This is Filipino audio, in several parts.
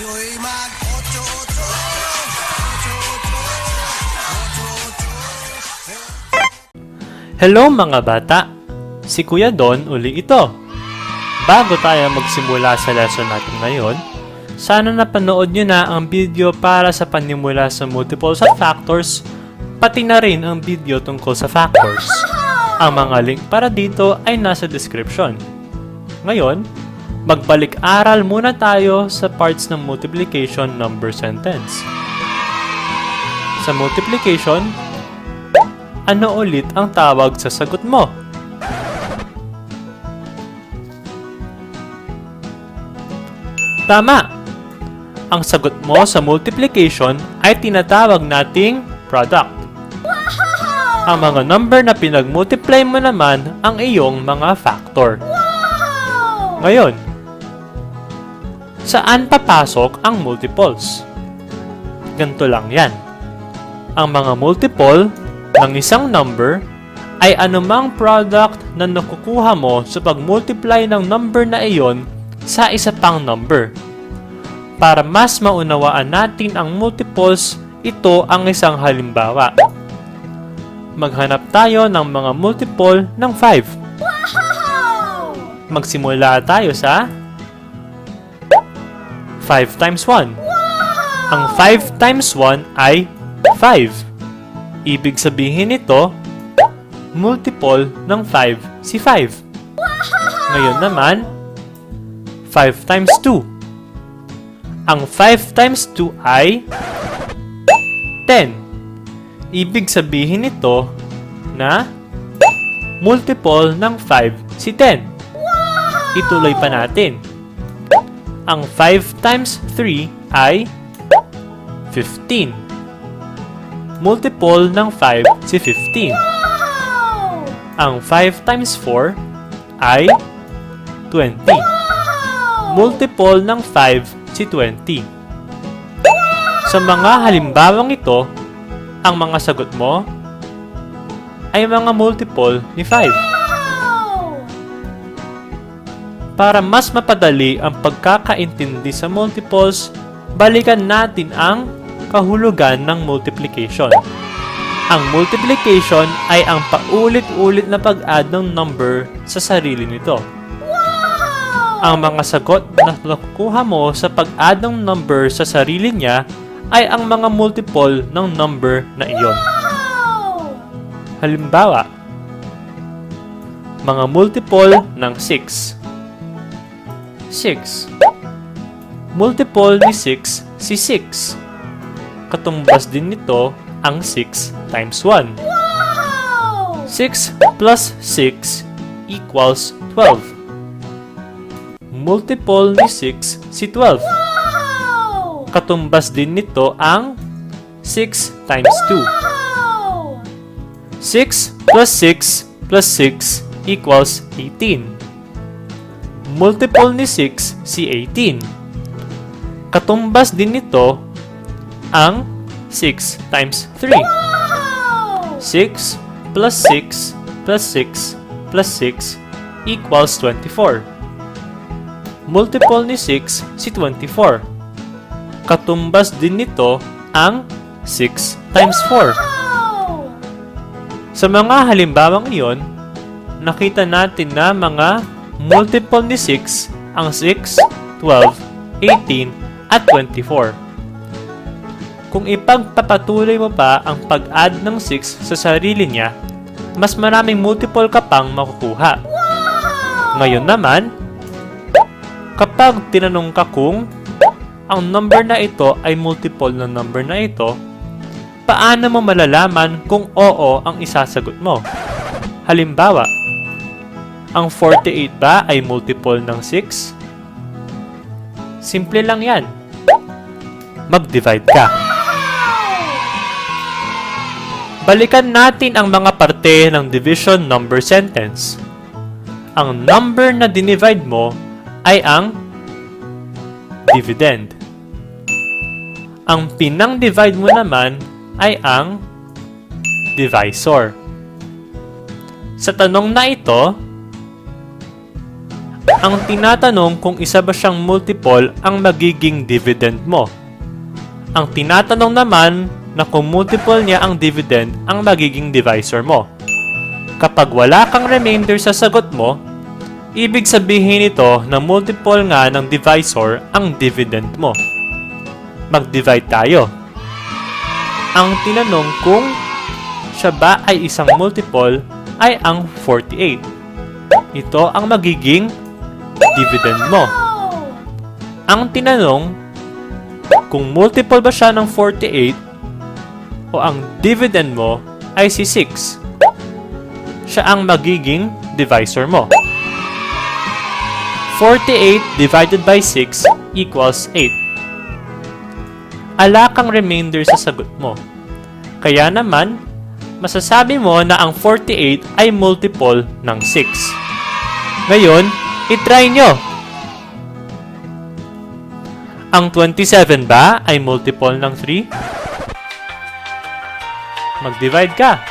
Tayo'y mag 8 Hello mga bata! Si Kuya Don uli ito. Bago tayo magsimula sa lesson natin ngayon, sana napanood nyo na ang video para sa panimula sa multiples at factors, pati na rin ang video tungkol sa factors. Ang mga link para dito ay nasa description. Ngayon, magbalik-aral muna tayo sa parts ng multiplication number sentence. Sa multiplication, ano ulit ang tawag sa sagot mo? Tama! Ang sagot mo sa multiplication ay tinatawag nating product. Ang mga number na pinag-multiply mo naman ang iyong mga factor. Ngayon, saan papasok ang multiples? Ganito lang yan. Ang mga multiple ng isang number ay anumang product na nakukuha mo sa pag-multiply ng number na iyon sa isa pang number. Para mas maunawaan natin ang multiples, ito ang isang halimbawa. Maghanap tayo ng mga multiple ng 5. Magsimula tayo sa 5 times 1. Ang 5 times 1 ay 5. Ibig sabihin nito, multiple ng 5 si 5. Ngayon naman, 5 times 2. Ang 5 times 2 ay 10. Ibig sabihin nito na multiple ng 5 si 10. Ituloy pa natin. Ang 5 times 3 ay 15 multiple ng 5 si 15. Ang 5 times 4 ay 20. Multiple ng 5 si 20. Sa mga halimbawang ito, ang mga sagot mo ay mga multiple ni 5. Para mas mapadali ang pagkakaintindi sa multiples, balikan natin ang kahulugan ng multiplication. Ang multiplication ay ang paulit-ulit na pag-add ng number sa sarili nito. Ang mga sagot na nakukuha mo sa pag-add ng number sa sarili niya ay ang mga multiple ng number na iyon. Halimbawa, mga multiple ng 6. 6. Multiple ni 6 si 6 katumbas din nito ang 6 times 1. 6 plus 6 equals 12. Multiple ni 6 si 12. Katumbas din nito ang 6 times 2. 6 plus 6 plus 6 equals 18. Multiple ni 6 si 18. Katumbas din nito ang 6 times 3. 6 plus 6 plus 6 plus 6 equals 24. Multiple ni 6 si 24. Katumbas din nito ang 6 times 4. Sa mga halimbawang iyon, nakita natin na mga multiple ni 6 ang 6, 12, 18, at 24. Kung ipagpapatuloy mo pa ang pag-add ng 6 sa sarili niya, mas maraming multiple ka pang makukuha. Ngayon naman, kapag tinanong ka kung ang number na ito ay multiple ng number na ito, paano mo malalaman kung oo ang isasagot mo? Halimbawa, ang 48 ba ay multiple ng 6? Simple lang yan. Mag-divide ka. Balikan natin ang mga parte ng division number sentence. Ang number na dinivide mo ay ang dividend. Ang pinang-divide mo naman ay ang divisor. Sa tanong na ito, ang tinatanong kung isa ba siyang multiple ang magiging dividend mo. Ang tinatanong naman na kung multiple niya ang dividend ang magiging divisor mo. Kapag wala kang remainder sa sagot mo, ibig sabihin ito na multiple nga ng divisor ang dividend mo. Mag-divide tayo. Ang tinanong kung siya ba ay isang multiple ay ang 48. Ito ang magiging dividend mo. Ang tinanong kung multiple ba siya ng 48 o ang dividend mo ay si 6. Siya ang magiging divisor mo. 48 divided by 6 equals 8. Ala kang remainder sa sagot mo. Kaya naman, masasabi mo na ang 48 ay multiple ng 6. Ngayon, itry nyo. Ang 27 ba ay multiple ng 3? Mag-divide ka.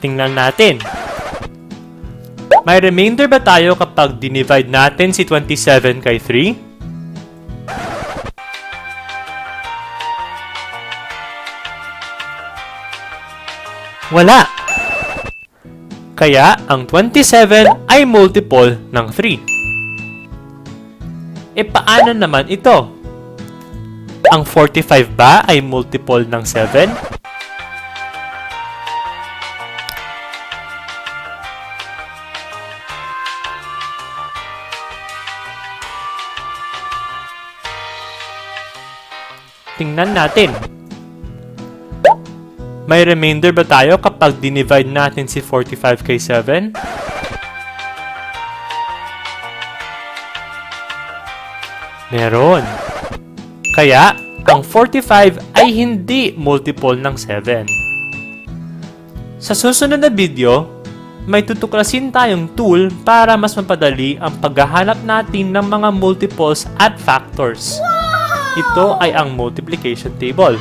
Tingnan natin. May remainder ba tayo kapag dinivide natin si 27 kay 3? Wala. Kaya ang 27 ay multiple ng 3. E paano naman ito? Ang 45 ba ay multiple ng 7? Tingnan natin. May remainder ba tayo kapag dinivide natin si 45 kay 7? Meron. Kaya, ang 45 ay hindi multiple ng 7. Sa susunod na video, may tutuklasin tayong tool para mas mapadali ang paghahanap natin ng mga multiples at factors. Ito ay ang multiplication table.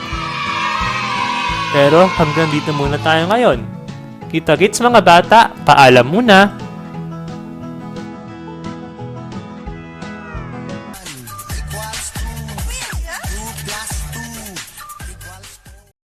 Pero hanggang dito muna tayo ngayon. Kita-kits mga bata, paalam muna!